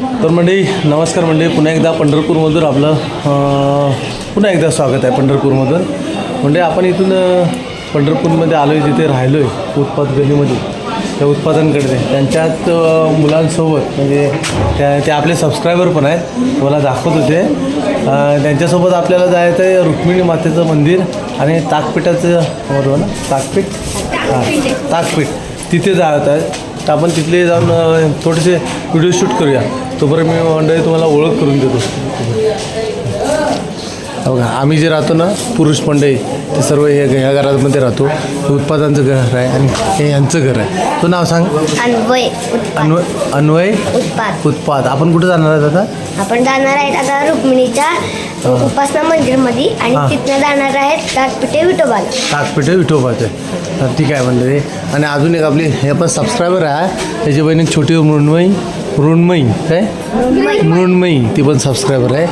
तर मंडळी नमस्कार मंडळी. पुन्हा एकदा पंढरपूरमधून आपलं पुन्हा एकदा स्वागत आहे पंढरपूरमधून. म्हणजे आपण इथून पंढरपूरमध्ये आलो आहे जिथे राहिलो आहे उत्पाद गलीमध्ये त्या उत्पादनकडे. त्यांच्यात मुलांसोबत म्हणजे त्या ते आपले सबस्क्रायबर पण आहेत. मला दाखवत होते. त्यांच्यासोबत आपल्याला जायचं आहे रुक्मिणी मातेचं मंदिर आणि ताकपीठाचं बरोबर ना? ताकपीठ? हां ताकपीठ. तिथे जायचं आहे. तर आपण तिथले जाऊन थोडेसे व्हिडिओ शूट करूया. तोपर्यंत मी मंडळी तुम्हाला ओळख करून देतो. हो बघा आम्ही जे राहतो ना पुरुष मंडळी ते सर्व हे ह्या घरामध्ये राहतो. उत्पादनाचं घर आहे आणि हे यांचं घर आहे. तो नाव सांग. अन्वय अन्वय अन्वय उत्पाद. उत्पाद. आपण कुठे जाणार आहेत आता? आपण जाणार आहेत आता रुक्मिणीच्या उपासना मंदिरमध्ये आणि. तिथनं जाणार आहेत ताटपिठे विठोबाला. ताकपीठ विठोबाचे. ठीक आहे म्हणलं ते आणि अजून एक आपली हे पण सबस्क्रायबर आहे. त्याची बहिणी छोटी मृण्मयी मृण्मयी. काय? मृण्मयी. ती पण सबस्क्रायबर आहे.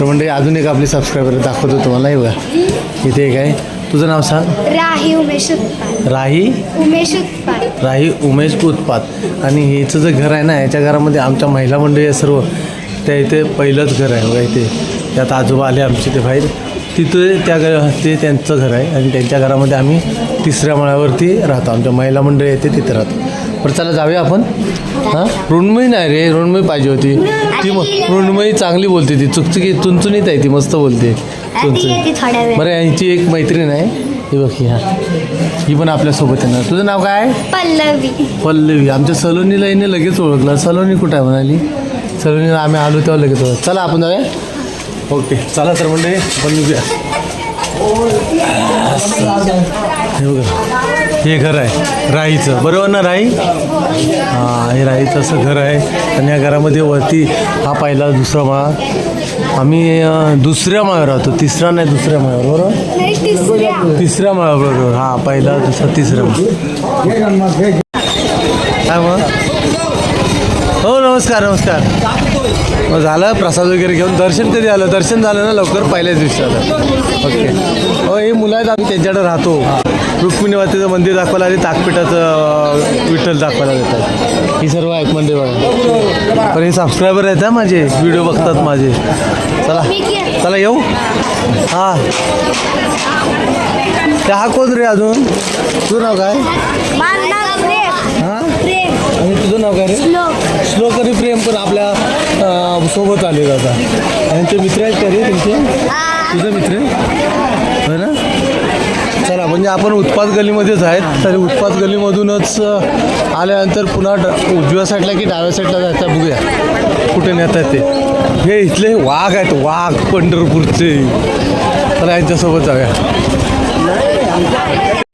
तर म्हणजे अजून एक आपली सबस्क्रायबर दाखवतो तुम्हाला हे बघा. इथे एक आहे. तुझं नाव सांग. राही उमेश उत्पाद राही? उमेश उत्पाद राही उमेश उत्पात. आणि हिचं जे घर आहे ना याच्या घरामध्ये आमच्या महिला मंडळी आहे सर्व. त्या इथे पहिलंच घर आहे बघा इथे. त्यात आजोबा आले आमचे ते बाहेर. तिथे त्या घर ते त्यांचं घर आहे. आणि त्यांच्या घरामध्ये आम्ही तिसऱ्या माळ्यावरती राहतो. आमच्या महिला मंडळी येते तिथे राहतो बरं चला जाऊया आपण. हां? ऋणमयी नाही रे ऋणमयी पाहिजे होती. ती म- ऋणमयी चांगली बोलते ती. चुकचुकी चुनचुनीत आहे ती मस्त बोलते. चुनचुनी. बरं यांची एक मैत्रीण आहे. ही बघ ही हा. ही पण आपल्यासोबत येणार तुझं नाव काय? आहे पल्लवी. पल्लवी. आमच्या सलोनीला हिने लगेच ओळखलं. सलोनी कुठं आहे म्हणाली? सलोनीला आम्ही आलो तेव्हा लगेच ओळख चला आपण जाऊया. ओके चला तर म्हणजे निघूया. हे बघा. हे घर आहे राईचं. बरोबर ना राई? हां हे राईचं असं घर आहे. आणि या घरामध्ये वरती हा पहिला दुसरा माळा. आम्ही दुसऱ्या माळ्यावर राहतो. तिसरा नाही दुसऱ्या माळ्यावर बरोबर? तिसऱ्या. माळ्यावर हां पहिला दुसरा तिसरा काय मग? हो नमस्कार नमस्कार. मग झालं प्रसाद वगैरे घेऊन. दर्शन कधी आलं? दर्शन झालं ना लवकर पहिल्याच दिवशी आलं. ओके. हो हे मुलं आहेत आम्ही त्यांच्याकडे राहतो. रुक्मिणी मातेचं मंदिर दाखवायला आणि ताकपीठाचं विठ्ठल दाखवायला देतात. ही सर्व आहेत मंदिर बघा. पण हे सबस्क्रायबर आहेत ना माझे. व्हिडिओ बघतात माझे. चला. चला येऊ. हां. ते हा कोण रे अजून? तुझं नाव काय? हां? आणि तुझं नाव काय रे? श्लोक. आणि प्रेम पण आपल्यासोबत आले आता आणि ते मित्र आहेत का रे तुमचे? तुझे मित्र? होय ना? चला म्हणजे आपण उत्पाद गलीमध्येच आहेत. तरी उत्पाद गलीमधूनच आल्यानंतर पुन्हा ड उजव्या साईडला की डाव्या साईडला जायचं बघूया. कुठे नेतात ते? हे इथले वाघ आहेत वाघ पंढरपूरचे. चला यांच्यासोबत जाऊया.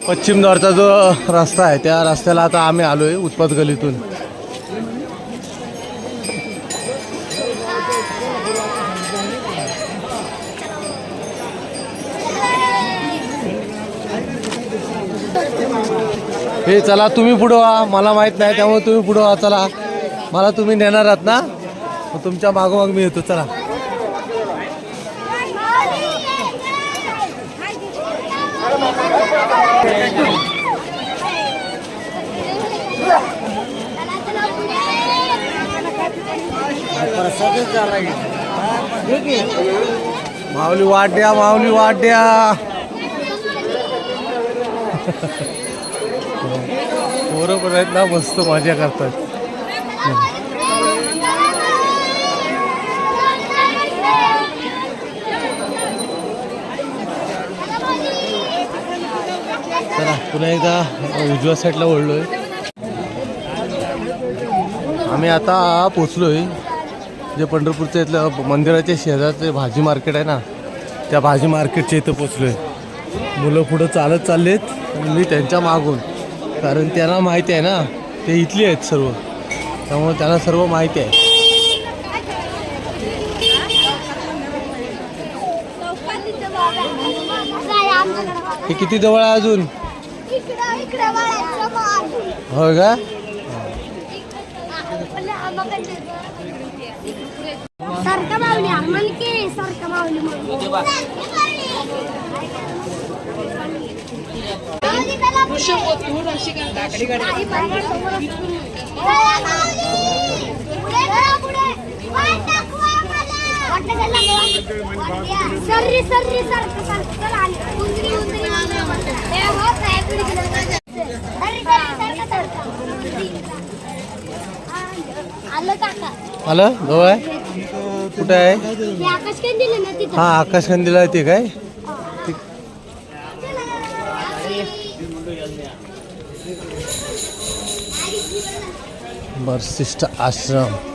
पश्चिम द्वारचा जो रस्ता आहे त्या रस्त्याला आता आम्ही आलो आहे उत्पाद गलीतून हे चला तुम्ही पुढं व्हा. मला माहीत नाही त्यामुळे तुम्ही पुढं व्हा. चला. मला तुम्ही नेणार आहात ना? तुमच्या मागोमाग मी येतो. चला. माऊली वाट्या माऊली वाट्या पोरं पण आहेत ना मस्त माझ्या करतात. चला पुन्हा एकदा उजव्या साईडला वळलोय. आम्ही आता पोचलोय. जे पंढरपूरच्या इथलं मंदिराच्या शेजारचे भाजी मार्केट आहे ना त्या भाजी मार्केटच्या इथं पोचलोय. मुलं पुढं चालत चाललेत मी त्यांच्या मागून. कारण त्यांना माहिती आहे ना ते इथली आहेत सर्व. त्यामुळे त्यांना सर्व माहिती आहे. हे किती जवळ आहे अजून? होय का? सारखा माऊली आम्हाला की सारखा माऊली पुढे सर्री सर्री सारखं सारखं चला आली. उंदरी उंदरी हे हो काय पुढे गेलं. सर्री सर्री सारखं सारखं आलं काका आलं जवळ आहे कुठे आहे हे आकाश काय दिलं ना तिथं हा आकाश कंदील आहे ते काय वरसिष्ठ आश्रम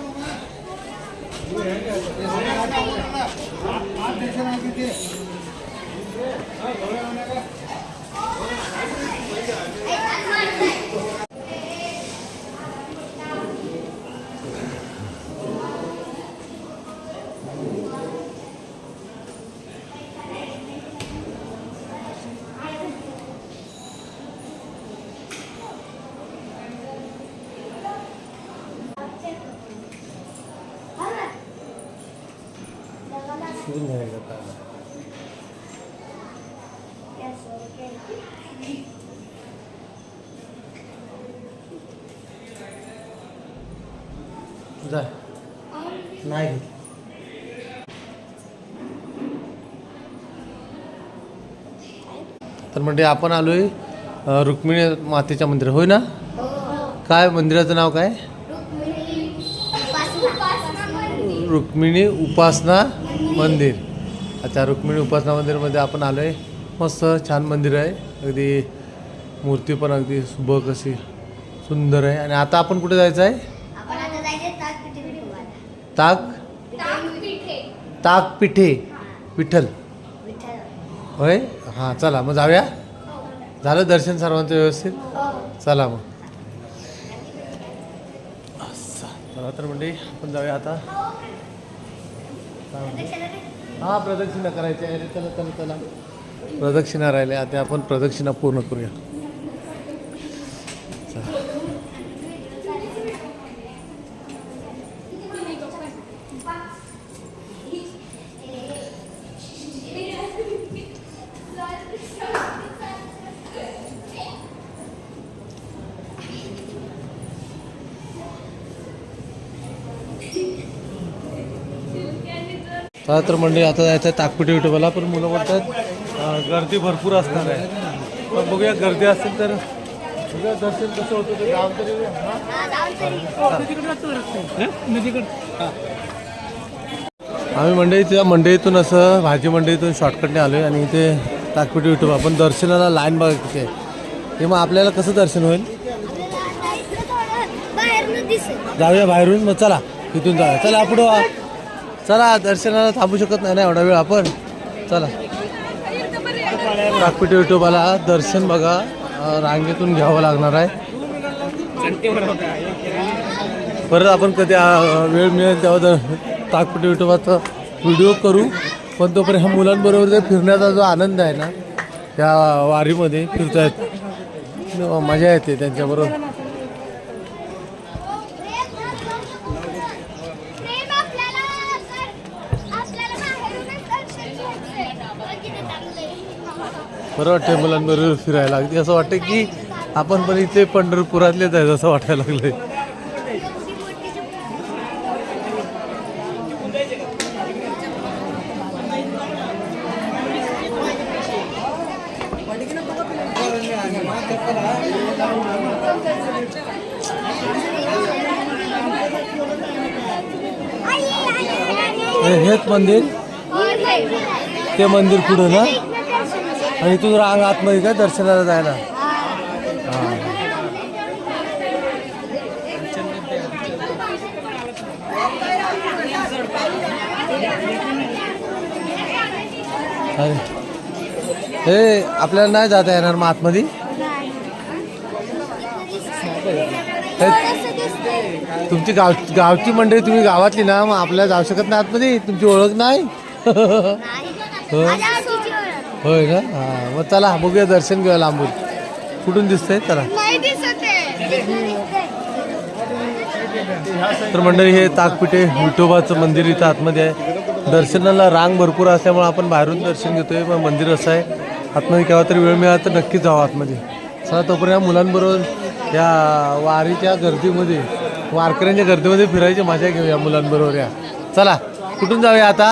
जाय नाही घेत. तर म्हणजे आपण आलोय रुक्मिणी मातेच्या मंदिर होय ना? काय मंदिराचं नाव काय? रुक्मिणी उपासना. मंदिर. अच्छा रुक्मिणी उपासना मंदिरमध्ये आपण आलो आहे मस्त छान मंदिर आहे. अगदी मूर्ती पण अगदी सुबक अशी सुंदर आहे. आणि आता आपण कुठे जायचं आहे आपण आता जायचं ताक. ताक ताक? पिठे ताक पिठे विठ्ठल. होय? हां चला मग जाऊया? झालं दर्शन सर्वांचं व्यवस्थित? चला मग. असं. चला तर म्हणजे आपण जाऊया आता. हा. प्रदक्षिणा करायची आहे. चला चला चला. प्रदक्षिणा राहिल्या. आता आपण प्रदक्षिणा पूर्ण करूया. चला तर म्हणजे आता जायचं आहे ताकपिटी विठोबाला पण मुलं म्हणतात गर्दी भरपूर असणार आहे. पण बघूया गर्दी असेल तर बघूया दर्शन कसं होतं ते गाव तरी हा? आम्ही मंडईच्या मंडईतून असं भाजी मंडईतून शॉर्टकटने आलो आहे आणि इथे ताकपिटी विठोबा आपण दर्शनाला लाईन बघा किती आहे. ते मग आपल्याला कसं दर्शन होईल? जाऊया बाहेरून मग चला इथून जाऊया. चला पुढं. चला दर्शनाला थांबू शकत नाही ना एवढा वेळ आपण. चला. काकपिटी विठोबाला दर्शन बघा रांगेतून घ्यावं लागणार आहे. परत आपण कधी वेळ मिळेल तेव्हा तर ताकपिटी विठोबाचा व्हिडिओ करू. पण तोपर्यंत ह्या मुलांबरोबर ते फिरण्याचा जो आनंद आहे ना त्या वारीमध्ये फिरतायत. मजा येते त्यांच्याबरोबर प्रेम आपल्याला आपल्याला बाहेरूनच दर्शन घ्यायचंय किती चांगलंय बरं वाटतंय मुलांबरोबर फिरायला अगदी असं वाटतं की आपण पण इथे पंढरपुरातलेच आहे असं वाटायला लागलंय. हेच मंदिर? ते मंदिर पुढं ना? आणि इथून रांग आतमध्ये काय? दर्शनाला जायला. हां. आपल्याला नाही जाता येणार मग आतमध्ये? तुमची गाव गावची मंडळी तुम्ही गावातली ना मग आपल्याला जाऊ शकत नाही आतमध्ये? तुमची ओळख नाही? होय का हां मग चला बघूया दर्शन घेऊया लांबून. कुठून दिसतंय? चला. तर मंडळी हे ताकपिठे विठोबाचं मंदिर इथं आतमध्ये आहे. दर्शनाला रांग भरपूर असल्यामुळे आपण बाहेरून दर्शन घेतोय. पण मंदिर असं आहे. आतमध्ये केव्हा तरी वेळ मिळाला तर नक्कीच जाऊ आतमध्ये. चला तोपर्यंत या मुलांबरोबर या वारीच्या गर्दीमध्ये वारकऱ्यांच्या गर्दीमध्ये फिरायची मजा घेऊया मुलांबरोबर या. चला कुठून जाऊया आता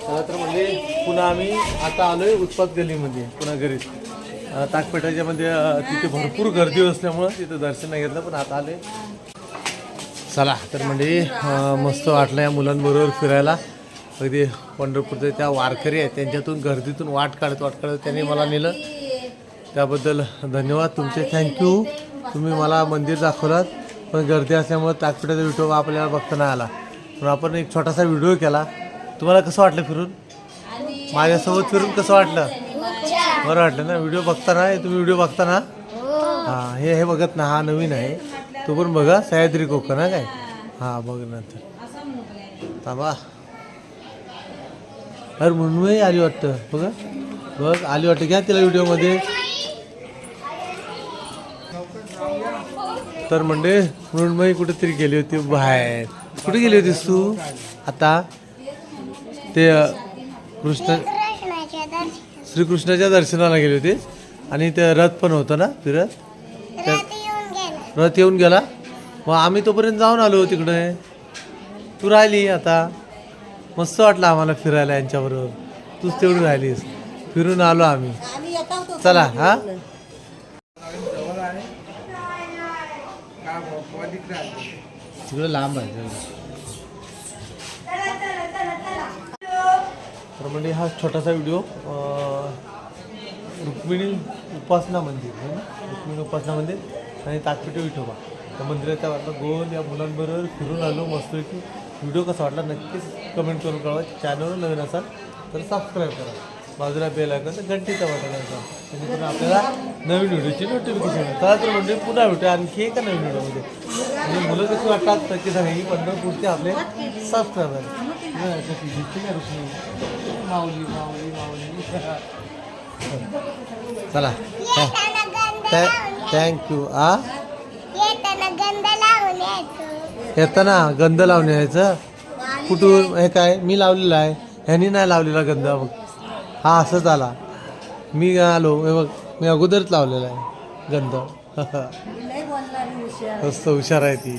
चला तर म्हणजे पुन्हा आम्ही आता आलोय उत्पाद गलीमध्ये पुन्हा घरी ताकपेठाच्या मध्ये तिथे भरपूर गर्दी असल्यामुळं तिथं दर्शन नाही घेतलं पण आता आलोय. चला तर म्हणजे मस्त वाटलं या मुलांबरोबर फिरायला. अगदी पंढरपूरचे त्या वारकरी आहेत त्यांच्यातून गर्दीतून वाट काढत वाट काढत त्यांनी मला नेलं. त्याबद्दल धन्यवाद तुमचे थँक्यू तुम्ही मला मंदिर दाखवलात पण गर्दी असल्यामुळे ताकपेठाचा व्हिडिओ आपल्याला बघता नाही आला. पण आपण एक छोटासा व्हिडिओ केला. तुम्हाला कसं वाटलं फिरून? माझ्यासोबत फिरून कसं वाटलं? बरं वाटलं ना? व्हिडिओ बघताना? तुम्ही व्हिडिओ बघताना? हां हे हे बघत ना हा नवीन आहे. तो पण बघा सह्याद्री कोकण हा काय? हां बघ नंतर थांबा. अरे म्हणूनही आली वाटतं. बघा. बघ आली वाटतं. घ्या तिला व्हिडिओमध्ये. तर म्हणजे मृणमयी कुठेतरी गेली होती बाहेर. कुठे गेली होतीस तू? आता? ते कृष्ण कृष्णाच्या श्रीकृष्णाच्या दर्शनाला गेली होती. आणि ते रथ पण होतं ना फिरत? त्या येऊन गेला. रथ येऊन गेला? मग आम्ही तोपर्यंत जाऊन आलो तिकडे. तू राहिली आता. मस्त वाटलं आम्हाला फिरायला यांच्याबरोबर. तूच तेवढी राहिलीस. फिरून आलो आम्ही. चला हा? तिकडे लांब आहे. तर म्हणजे हा छोटासा व्हिडिओ रुक्मिणी उपासना मंदिर आहे ना? रुक्मिणी उपासना मंदिर आणि ताकपिटे विठोबा. त्या मंदिराच्या वाटलं गोल या मुलांबरोबर फिरून आलो मस्तपैकी व्हिडिओ कसा वाटला नक्कीच कमेंट करून कळवा. चॅनलवर नवीन असाल तर सबस्क्राईब करा. बाजूला बेल ऐकून तर घंटीचा वाटायला जेणेकरून आपल्याला नवीन व्हिडिओची नोटिफिकेशन चला तर म्हणजे पुन्हा भेटू आणखी एका नवीन व्हिडिओमध्ये. म्हणजे मुलं कशी वाटतात नक्की सांगा. ही पंढरपूरचे आपले सबस्क्रायबर कशी दिसते का रुक्मिणी? माऊली माऊली माऊली चला. थँक्यू आ? येताना गंध लावून यायचं. येताना गंध लावून यायचं. कुठून? हे काय? मी लावलेलं आहे. ह्यांनी नाही लावलेला गंध. बघ हा असंच आला. मी आलो. हे बघ मी अगोदरच लावलेला आहे गंध. मस्त हुशार आहे ती.